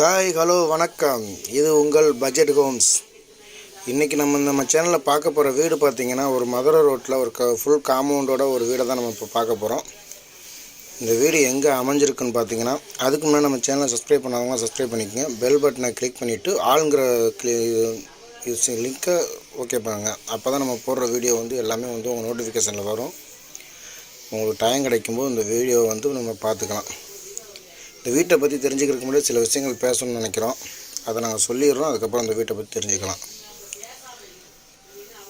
Hi hello வணக்கம். இது உங்கள் பட்ஜெட் ஹோம்ஸ். இன்றைக்கி நம்ம நம்ம சேனலில் பார்க்க போகிற வீடு பார்த்தீங்கன்னா ஒரு மதுரை ரோட்டில் ஒரு க ஃபுல் காம்பவுண்டோட ஒரு வீடை தான் நம்ம இப்போ பார்க்க போகிறோம் இந்த வீடு எங்கே அமைஞ்சிருக்குன்னு பார்த்தீங்கன்னா அதுக்கு முன்னாடி நம்ம சேனலை சப்ஸ்கிரைப் பண்ணாதவங்க சப்ஸ்கிரைப் பண்ணிக்கோங்க. பெல் பட்டனை கிளிக் பண்ணிவிட்டு ஆளுங்கிற கிளி லிங்க்கை ஓகே பண்ணுங்க. அப்போ தான் நம்ம போடுற வீடியோ வந்து எல்லாமே வந்து உங்கள் நோட்டிஃபிகேஷனில் வரும். உங்களுக்கு டைம் கிடைக்கும்போது இந்த வீடியோ வந்து நம்ம பார்த்துக்கலாம். இந்த வீட்டை பற்றி தெரிஞ்சுக்கிறதுக்கு முன்னாடி சில விஷயங்கள் பேசணும்னு நினைக்கிறோம். அதை நாங்கள் சொல்லிடுறோம் அதுக்கப்புறம் அந்த வீட்டை பற்றி தெரிஞ்சுக்கலாம்.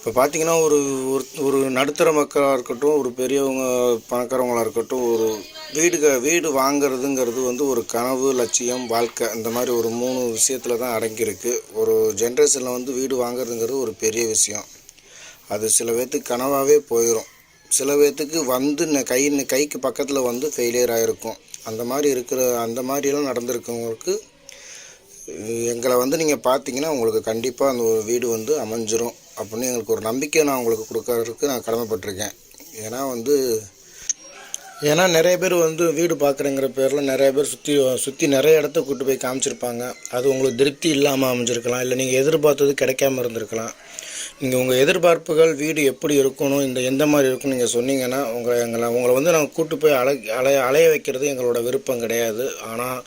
இப்போ பார்த்தீங்கன்னா ஒரு ஒரு ஒரு நடுத்தர மக்களாக இருக்கட்டும் ஒரு பெரியவங்க பணக்காரவங்களாக இருக்கட்டும் ஒரு வீடு வீடு வாங்குறதுங்கிறது வந்து ஒரு கனவு லட்சியம் வாழ்க்கை இந்த மாதிரி ஒரு மூணு விஷயத்தில் தான் அடங்கியிருக்கு. ஒரு ஜென்ரேஷனில் வந்து வீடு வாங்குறதுங்கிறது ஒரு பெரிய விஷயம். அது சில பேர்த்துக்கு கனவாகவே போயிடும் சில பேர்த்துக்கு வந்து ந- கை கைக்கு பக்கத்தில் வந்து ஃபெயிலியர் ஆகிருக்கும் அந்த மாதிரி இருக்கிற அந்த மாதிரியெல்லாம் நடந்திருக்கவங்களுக்கு எங்களை வந்து நீங்கள் பார்த்தீங்கன்னா உங்களுக்கு கண்டிப்பாக அந்த ஒரு வீடு வந்து அமைஞ்சிரும் அப்படின்னு எங்களுக்கு ஒரு நம்பிக்கை நான் உங்களுக்கு கொடுக்கறதுக்கு நான் கடமைப்பட்டிருக்கேன். ஏன்னா வந்து ஏன்னா நிறைய பேர் வந்து வீடு பார்க்குறேங்கிற பேரில் நிறைய பேர் சுற்றி சுற்றி நிறைய இடத்த கூட்டு போய் காமிச்சிருப்பாங்க. அது உங்களுக்கு திருப்தி இல்லாமல் அமைஞ்சிருக்கலாம். இல்லை நீங்கள் எதிர்பார்த்தது கிடைக்காம இருந்திருக்கலாம். நீங்கள் உங்கள் எதிர்பார்ப்புகள் வீடு எப்படி இருக்கணும் இந்த எந்த மாதிரி இருக்கும்னு நீங்கள் சொன்னீங்கன்னா உங்களை எங்களை உங்களை வந்து நாங்கள் கூட்டு போய் அலை அலைய அலைய வைக்கிறது எங்களோட விருப்பம் கிடையாது. ஆனால்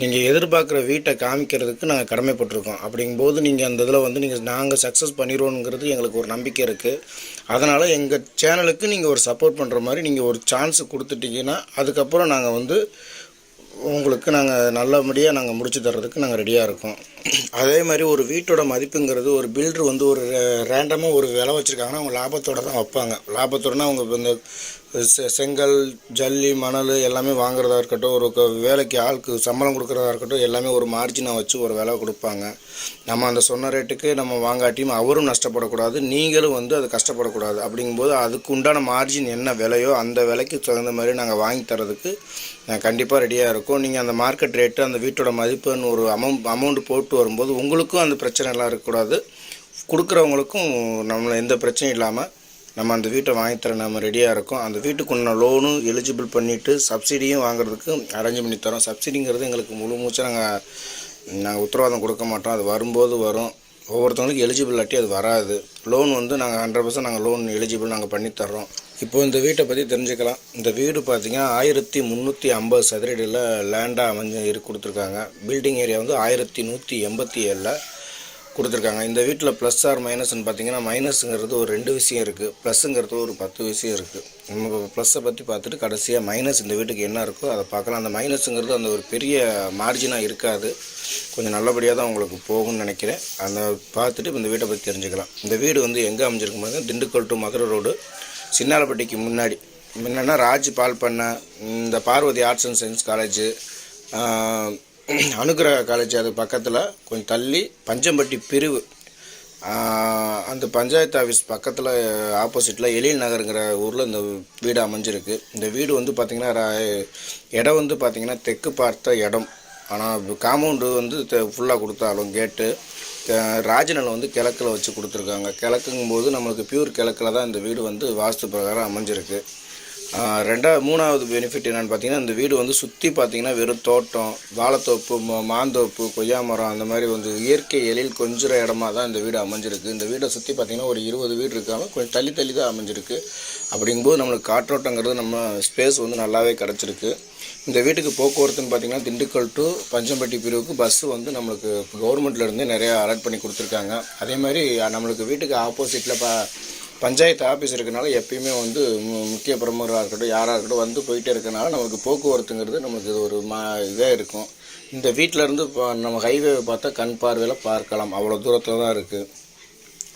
நீங்கள் எதிர்பார்க்குற வீட்டை காமிக்கிறதுக்கு நாங்கள் கடமைப்பட்டிருக்கோம். அப்படிங்கும்போது நீங்கள் அந்த இதில் வந்து நீங்கள் நாங்கள் சக்ஸஸ் பண்ணிடுவோங்கிறது எங்களுக்கு ஒரு நம்பிக்கை இருக்குது அதனால் எங்கள் சேனலுக்கு நீங்கள் ஒரு சப்போர்ட் பண்ணுற மாதிரி நீங்கள் ஒரு சான்ஸ் கொடுத்துட்டீங்கன்னா அதுக்கப்புறம் நாங்கள் வந்து உங்களுக்கு நாங்கள் நல்லபடியாக நாங்கள் முடிச்சு தர்றதுக்கு நாங்கள் ரெடியாக இருக்கோம். அதே மாதிரி ஒரு வீட்டோட மதிப்புங்கிறது ஒரு பில்டர் வந்து ஒரு ரேண்டமாக ஒரு விலை வச்சுருக்காங்கன்னா அவங்க லாபத்தோட தான் வைப்பாங்க. லாபத்தோடனா அவங்க இந்த செ- செங்கல் ஜல்லி மணல் எல்லாமே வாங்குறதா இருக்கட்டும் ஒரு வேலைக்கு ஆளுக்கு சம்பளம் கொடுக்குறதா இருக்கட்டும் எல்லாமே ஒரு மார்ஜினை வச்சு ஒரு விலை கொடுப்பாங்க. நம்ம அந்த சொன்ன ரேட்டுக்கு நம்ம வாங்காட்டியும் அவரும் நஷ்டப்படக்கூடாது நீங்களும் வந்து அது கஷ்டப்படக்கூடாது. அப்படிங்கும்போது அதுக்கு உண்டான மார்ஜின் என்ன விலையோ அந்த விலைக்கு தகுந்த மாதிரி நாங்கள் வாங்கி தரதுக்கு கண்டிப்பாக ரெடியாக இருக்கும். நீங்கள் அந்த மார்க்கெட் ரேட்டு அந்த வீட்டோட மதிப்புன்னு ஒரு அமௌண்ட் அமௌண்ட் போட்டு வரும்போது உங்களுக்கும் அந்த பிரச்சனை எல்லாம் இருக்கக்கூடாது. கொடுக்குறவங்களுக்கும் நம்மளை எந்த பிரச்சனையும் இல்லாமல் நம்ம அந்த வீட்டை வாங்கித்தர தர நம்ம ரெடியாக இருக்கோம். அந்த வீட்டுக்குள்ள லோனும் எலிஜிபிள் பண்ணிவிட்டு சப்சிடியும் வாங்குறதுக்கு அரேஞ்ச் பண்ணி தரோம். சப்சிடிங்கிறது எங்களுக்கு முழு மூச்சு நாங்கள் நாங்கள் உத்தரவாதம் கொடுக்க மாட்டோம். அது வரும்போது வரும். ஒவ்வொருத்தவங்களுக்கு எலிஜிபிள் அது வராது. லோன் வந்து நாங்கள் ஹண்ட்ரட் பர்சன்ட் நாங்கள் லோன் எலிஜிபிள் நாங்கள் பண்ணித்தர்றோம் இப்போ இந்த வீட்டை பற்றி தெரிஞ்சுக்கலாம். இந்த வீடு பார்த்தீங்கன்னா ஆயிரத்தி முந்நூற்றி ஐம்பது சதுரடியில் லேண்டாக அமைஞ்சு இரு கொடுத்துருக்காங்க. பில்டிங் ஏரியா வந்து ஆயிரத்தி நூற்றி எண்பத்தி ஏழில் கொடுத்துருக்காங்க. இந்த வீட்டில் ப்ளஸ் ஆர் மைனஸ்னு பார்த்தீங்கன்னா மைனஸுங்கிறது ஒரு ரெண்டு விஷயம் இருக்குது ப்ளஸ்ஸுங்கிறது ஒரு பத்து விஷயம் இருக்குது நம்ம ப்ளஸ்ஸை பற்றி பார்த்துட்டு கடைசியாக மைனஸ் இந்த வீட்டுக்கு என்ன இருக்கோ அதை பார்க்கலாம் அந்த மைனஸுங்கிறது அந்த ஒரு பெரிய மார்ஜினாக இருக்காது. கொஞ்சம் நல்லபடியாக தான் உங்களுக்கு போகும்னு நினைக்கிறேன். அந்த பார்த்துட்டு இந்த வீட்டை பற்றி தெரிஞ்சுக்கலாம். இந்த வீடு வந்து எங்கே அமைஞ்சிருக்கும் பாருங்க. திண்டுக்கல் டு மதுரை ரோடு சின்னாலப்பட்டிக்கு முன்னாடி. முன்னன்னா ராஜ் பால் பண்ண இந்த Parvathi arts and science college Anugraha college அது பக்கத்தில் கொஞ்சம் தள்ளி பஞ்சம்பட்டி பிரிவு. அந்த பஞ்சாயத்து ஆஃபீஸ் பக்கத்தில் ஆப்போசிட்டில் எழில் நகருங்கிற ஊரில் இந்த வீடு அமைஞ்சிருக்கு. இந்த வீடு வந்து பார்த்திங்கன்னா ரா- இடம் வந்து பார்த்திங்கன்னா தெற்கு பார்த்த இடம். ஆனால் காம்பவுண்டு வந்து ஃபுல்லாக கொடுத்தாலும் கேட்டு ராஜநிலம் வந்து கிழக்கில் வச்சு கொடுத்துருக்காங்க. கிழக்குங்கும் போது நம்மளுக்கு பியூர் கிழக்கில் தான் இந்த வீடு வந்து வாஸ்து பிரகாரம் அமைஞ்சிருக்கு. ரெண்டா மூணாவது பெனிஃபிட் என்னென்னு பார்த்தீங்கன்னா இந்த வீடு வந்து சுற்றி பார்த்தீங்கன்னா வெறும் தோட்டம் வாழைத்தோப்பு மா- மாந்தோப்பு கொய்யா மரம் அந்த மாதிரி வந்து இயற்கை எழில் கொஞ்சிற இடமா தான் இந்த வீடு அமைஞ்சிருக்கு. இந்த வீடை சுற்றி பார்த்தீங்கன்னா ஒரு இருபது வீடு இருக்காமல் கொஞ்சம் தள்ளி தள்ளி தான் அமைஞ்சிருக்கு. அப்படிங்கும்போது நம்மளுக்கு காற்றோட்டங்கிறது நம்ம ஸ்பேஸ் வந்து நல்லாவே கிடச்சிருக்கு. இந்த வீட்டுக்கு போக்குவரத்துன்னு பார்த்தீங்கன்னா திண்டுக்கல் டு பஞ்சம்பட்டி பிரிவுக்கு பஸ்ஸு வந்து நம்மளுக்கு கவர்மெண்ட்லேருந்து நிறையா அலாட் பண்ணி கொடுத்துருக்காங்க. அதே மாதிரி நம்மளுக்கு வீட்டுக்கு ஆப்போசிட்டில் ப பஞ்சாயத்து ஆஃபீஸ் இருக்கனால எப்பயுமே வந்து மு- முக்கிய பிரமுகராக இருக்கட்டும் யாராக இருக்கட்டும் வந்து போயிட்டே இருக்கனால நமக்கு போக்குவரத்துங்கிறது நமக்கு இது ஒரு மா இதாக இருக்கும். இந்த வீட்டிலேருந்து நம்ம ஹைவே பார்த்தா கண் பார்வையில் பார்க்கலாம். அவ்வளோ தூரத்தில் தான் இருக்குது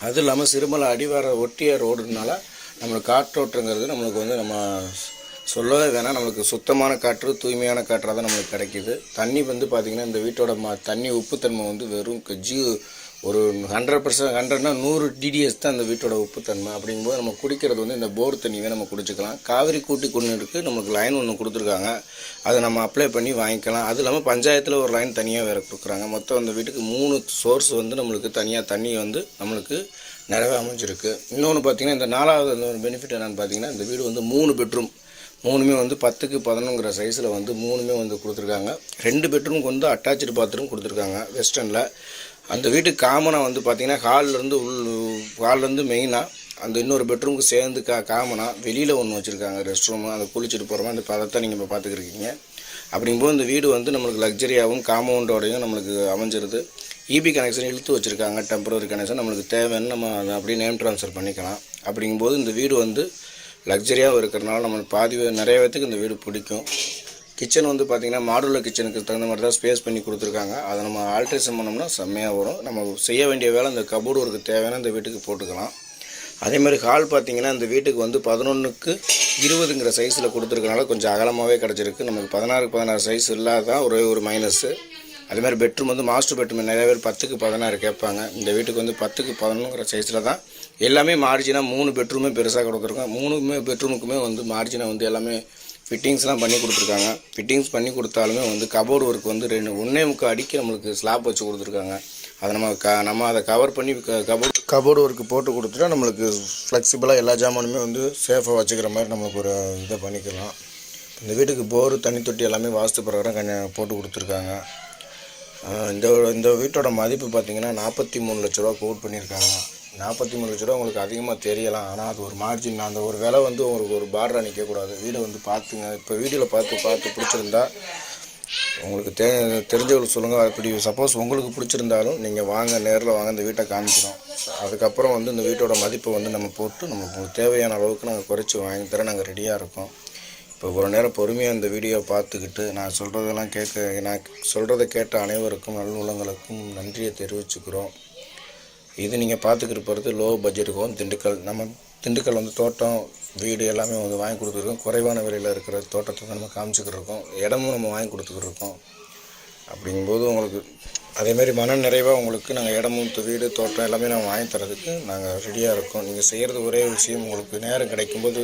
அதுவும் இல்லாமல் சிறுமலை அடிவார ஒட்டிய ரோடுனால நம்மளுக்கு காற்றோட்டங்கிறது நம்மளுக்கு வந்து நம்ம சொல்லவே வேணாம். நம்மளுக்கு சுத்தமான காற்று தூய்மையான காற்றாக தான் நம்மளுக்கு கிடைக்கிது. தண்ணி வந்து பார்த்திங்கன்னா இந்த வீட்டோட ம தண்ணி உப்புத்தன்மை வந்து வெறும் க- ஜீ ஒரு ஹண்ட்ரட் பர்சன்ட் ஹண்ட்ரட்னா நூறு டிடிஎஸ் தான் அந்த வீட்டோட உப்புத்தன்மை. அப்படிங்கும்போது நம்ம குடிக்கிறது வந்து இந்த போர் தண்ணியவே நம்ம குடிச்சிக்கலாம். காவிரி கூட்டி குடிநீருக்கு நமக்கு லைன் ஒன்று கொடுத்துருக்காங்க. அதை நம்ம அப்ளை பண்ணி வாங்கிக்கலாம். அது இல்லாமல் பஞ்சாயத்தில் ஒரு லைன் தனியாக வேறு கொடுக்குறாங்க. மொத்தம் அந்த வீட்டுக்கு மூணு சோர்ஸ் வந்து நம்மளுக்கு தனியாக தண்ணி வந்து நம்மளுக்கு நிறைவே அமைஞ்சிருக்கு. இன்னொன்று பார்த்தீங்கன்னா இந்த நாலாவது அந்த ஒரு பெனிஃபிட் என்னென்னு பார்த்தீங்கன்னா இந்த வீடு வந்து மூணு பெட்ரூம் மூணுமே வந்து பத்துக்கு பதினொங்கிற சைஸில் வந்து மூணுமே வந்து கொடுத்துருக்காங்க. ரெண்டு பெட்ரூமுக்கு வந்து அட்டாச்சு பாத்ரூம் கொடுத்துருக்காங்க வெஸ்டர்னில் அந்த வீட்டுக்கு காமனாக வந்து பார்த்திங்கன்னா ஹால்லேருந்து உள் ஹால்லேருந்து மெயினாக அந்த இன்னொரு பெட்ரூமுக்கு சேர்ந்து கா காமனாக வெளியில் ஒன்று வச்சுருக்காங்க ரெஸ்ட் ரூமு அதை குளிச்சுட்டு போகிற அந்த பதத்தை நீங்கள் இப்போ பார்த்துக்கிருக்கீங்க அப்படிங்கும்போது இந்த வீடு வந்து நம்மளுக்கு லக்ஸரியாகவும் காம்பவுண்டோடையும் நம்மளுக்கு அமைஞ்சிருது. இபி கனெக்ஷன் இழுத்து வச்சுருக்காங்க டெம்பரரி கனெக்ஷன் நம்மளுக்கு தேவைன்னு நம்ம அதை அப்படியே நேம் ட்ரான்ஸ்ஃபர் பண்ணிக்கலாம். அப்படிங்கும்போது இந்த வீடு வந்து லக்ஸரியாகவும் இருக்கிறனால நம்மளுக்கு பாதி பேர் நிறைய பேர்த்துக்கு இந்த வீடு பிடிக்கும். கிச்சன் வந்து பார்த்திங்கன்னா மாடுலர் கிச்சனுக்கு தகுந்த மாதிரி தான் ஸ்பேஸ் பண்ணி கொடுத்துருக்காங்க. அதை நம்ம ஆல்ட்ரேஷன் பண்ணோம்னா செம்மையாக வரும். நம்ம செய்ய வேண்டிய வேலை அந்த கபோர்டு ஒர்க்கு தேவையான இந்த வீட்டுக்கு போட்டுக்கலாம். அதே மாதிரி ஹால் பார்த்திங்கன்னா இந்த வீட்டுக்கு வந்து பதினொன்றுக்கு இருபதுங்கிற சைஸில் கொடுத்துருக்கனால கொஞ்சம் அகலமாகவே கிடச்சிருக்கு. நமக்கு பதினாறுக்கு பதினாறு சைஸ் இல்லாதான் ஒரே ஒரு மைனஸ்ஸு அதேமாதிரி பெட்ரூம் வந்து மாஸ்டர் பெட்ரூம் நிறைய பேர் பத்துக்கு பதினாறு கேட்பாங்க. இந்த வீட்டுக்கு வந்து பத்துக்கு பதினொன்றுங்கிற சைஸில் தான் எல்லாமே மார்ஜினாக மூணு பெட்ரூமே பெருசாக கொடுத்துருக்கோம். மூணுமே பெட்ரூமுக்குமே வந்து மார்ஜினாக வந்து எல்லாமே ஃபிட்டிங்ஸ்லாம் பண்ணி கொடுத்துருக்காங்க. ஃபிட்டிங்ஸ் பண்ணி கொடுத்தாலுமே வந்து கபோர்டு ஒர்க் வந்து ரெண்டு ஒன்றே முக்கால் அடிக்க நம்மளுக்கு ஸ்லாப் வச்சு கொடுத்துருக்காங்க. அதை நம்ம க நம்ம அதை கவர் பண்ணி கபோர்டு கபோர்டு ஒர்க்கு போட்டு கொடுத்துட்டா நம்மளுக்கு ஃப்ளெக்சிபிளாக எல்லா ஜாமானுமே வந்து சேஃபாக வச்சுக்கிற மாதிரி நம்மளுக்கு ஒரு இதை பண்ணிக்கலாம். இந்த வீட்டுக்கு போர் தண்ணி தொட்டி எல்லாமே வாஸ்து பிரகாரம் கண்ண போட்டு கொடுத்துருக்காங்க. இந்த இந்த வீட்டோட மதிப்பு பார்த்தீங்கன்னா நாற்பத்தி மூணு லட்ச ரூபா கோட் பண்ணியிருக்காங்க. நாற்பத்தி மூணு லட்ச ரூபா உங்களுக்கு அதிகமாக தெரியலாம். ஆனால் அது ஒரு மார்ஜின் அந்த ஒரு விலை வந்து உங்களுக்கு ஒரு பார்டராக நிற்கக்கூடாது வீடை வந்து பார்த்துங்க. இப்போ வீடியோவில் பார்த்து பார்த்து பிடிச்சிருந்தா உங்களுக்கு தெ தெரிஞ்சவங்களுக்கு சொல்லுங்கள் அப்படி சப்போஸ் உங்களுக்கு பிடிச்சிருந்தாலும் நீங்கள் வாங்க நேரில் வாங்க இந்த வீட்டை காமிக்கிறோம். அதுக்கப்புறம் வந்து இந்த வீட்டோட மதிப்பை வந்து நம்ம போட்டு நமக்கு தேவையான அளவுக்கு நாங்கள் குறைச்சி வாங்கி தர நாங்கள் ரெடியாக இருக்கோம். இப்போ ஒரு நேரம் பொறுமையாக இந்த வீடியோ பார்த்துக்கிட்டு நான் சொல்கிறதெல்லாம் கேட்க நான் சொல்கிறத கேட்ட அனைவருக்கும் நல்லுள்ளங்களுக்கும் நன்றியை தெரிவிச்சுக்கிறோம். இது நீங்கள் பார்த்துக்கிட்டு போகிறது லோ பட்ஜெட்டுக்கும் திண்டுக்கல். நம்ம திண்டுக்கல் வந்து தோட்டம் வீடு எல்லாமே வந்து வாங்கி கொடுத்துருக்கோம் குறைவான விலையில் இருக்கிற தோட்டத்தை நம்ம காமிச்சிக்கிட்டு இருக்கோம். இடமும் நம்ம வாங்கி கொடுத்துக்கிட்டு இருக்கோம். அப்படிங்கும்போது உங்களுக்கு அதேமாரி மன நிறைவாக உங்களுக்கு நாங்கள் இடமும் வீடு தோட்டம் எல்லாமே நாங்கள் வாங்கி தரதுக்கு நாங்கள் ரெடியாக இருக்கோம். நீங்கள் செய்கிறது ஒரே விஷயம் உங்களுக்கு நேரம் கிடைக்கும்போது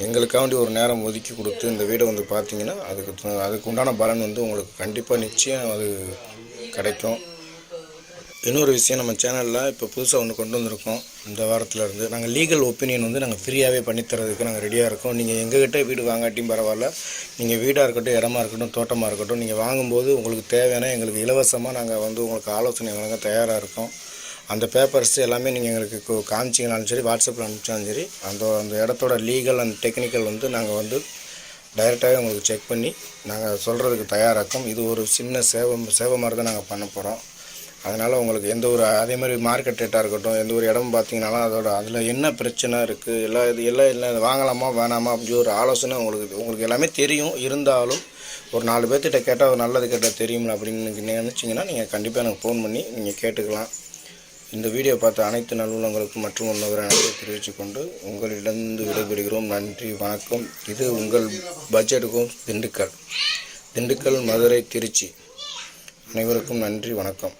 எங்களுக்காண்டி ஒரு நேரம் ஒதுக்கி கொடுத்து இந்த வீடை வந்து பார்த்தீங்கன்னா அதுக்கு த- அதுக்கு உண்டான பலன் வந்து உங்களுக்கு கண்டிப்பாக நிச்சயம் அது கிடைக்கும். இன்னொரு விஷயம் நம்ம சேனலில் இப்போ புதுசாக ஒன்று கொண்டு வந்திருக்கோம் இந்த வாரத்துலேருந்து. நாங்கள் லீகல் ஒப்பீனியன் வந்து நாங்கள் ஃப்ரீயாகவே பண்ணித்தரதுக்கு நாங்கள் ரெடியாக இருக்கோம். நீங்கள் எங்ககிட்ட வீடு வாங்காட்டியும் பரவாயில்ல. நீங்கள் வீடாக இருக்கட்டும் இடமா இருக்கட்டும் தோட்டமாக இருக்கட்டும் நீங்கள் வாங்கும்போது உங்களுக்கு தேவையான எங்களுக்கு இலவசமாக நாங்கள் வந்து உங்களுக்கு ஆலோசனை வழங்க தயாராக இருக்கோம். அந்த பேப்பர்ஸ் எல்லாமே நீங்கள் எங்களுக்கு காமிச்சிங்கனாலும் சரி வாட்ஸ்அப்பில் அனுப்பிச்சாலும் சரி அந்த அந்த இடத்தோட லீகல் அண்ட் டெக்னிக்கல் வந்து நாங்கள் வந்து டைரெக்டாகவே உங்களுக்கு செக் பண்ணி நாங்கள் சொல்கிறதுக்கு தயாராக இருக்கோம். இது ஒரு சின்ன சேவை சேவை மாதிரி தான் நாங்கள் பண்ண போகிறோம் அதனால் உங்களுக்கு எந்த ஒரு அதே மாதிரி மார்க்கெட் ரேட்டாக இருக்கட்டும் எந்த ஒரு இடம் பார்த்தீங்கனாலும் அதோட அதில் என்ன பிரச்சனை இருக்குது எல்லா இது எல்லாம் இல்லை வாங்கலாமா வேணாமா அப்படின்னு ஒரு ஆலோசனை உங்களுக்கு உங்களுக்கு எல்லாமே தெரியும். இருந்தாலும் ஒரு நாலு பேர்த்திட்ட கேட்டால் ஒரு நல்லது கேட்டால் தெரியும்ல அப்படின்னு நினச்சிங்கன்னா நீங்கள் கண்டிப்பாக எனக்கு ஃபோன் பண்ணி நீங்கள் கேட்டுக்கலாம். இந்த வீடியோ பார்த்த அனைத்து நல்லுள்ளங்களுக்கும் மற்றும் உள்ளவரை நன்றி தெரிவித்துக் கொண்டு உங்களிடமிருந்து விடைபெறுகிறோம். நன்றி வணக்கம். இது உங்கள் பட்ஜெட்டுக்கும் திண்டுக்கல். திண்டுக்கல் மதுரை திருச்சி. அனைவருக்கும் நன்றி வணக்கம்.